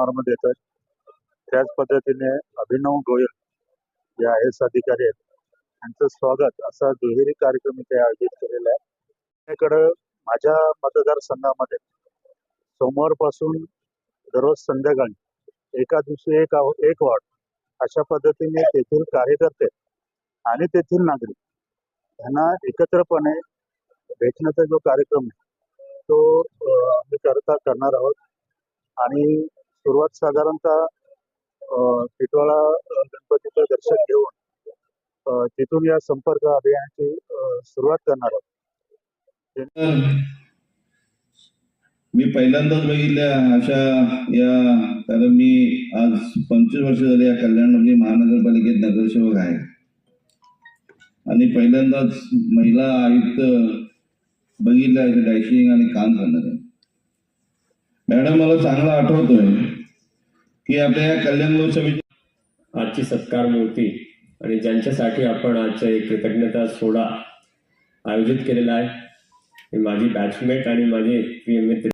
समारंभ देतोय त्याच पद्धतीने अभिनव गोयल जे आय एस अधिकारी आहेत त्यांचं स्वागत असा दुहेरी कार्यक्रम इथे आयोजित केलेला आहे. त्याकडं माझ्या मतदारसंघामध्ये सोमवारपासून दररोज संध्याकाळी एका दिवशी एक एक वॉर्ड अशा पद्धतीने तेथील कार्यकर्ते आणि तेथील नागरिक यांना एकत्रपणे भेटण्याचा जो कार्यक्रम आहे तो आम्ही करता करणार आहोत. आणि सुरुवात साधारणतः टिटवाळा गणपतीचं दर्शन घेऊन तिथून या संपर्क अभियानाची सुरुवात करणार आहोत. मी पहिल्यांदाच बघितल्या अशा या कारण मी आज पंचवीस वर्ष झाले या कल्याणमध्ये महानगरपालिकेत नगरसेवक आहे. आणि पहिल्यांदाच महिला आयुक्त बघितल्या डायशिंग आणि काम करणार. आहे मॅडम मला चांगलं आठवतोय की आपल्या या कल्याण लोकसभेची आजची सत्कार मूर्ती आणि ज्यांच्यासाठी आपण आजचा एक कृतज्ञता सोहळा आयोजित केलेला आहे. माझी बॅचमेट आणि माझे प्रिय मित्र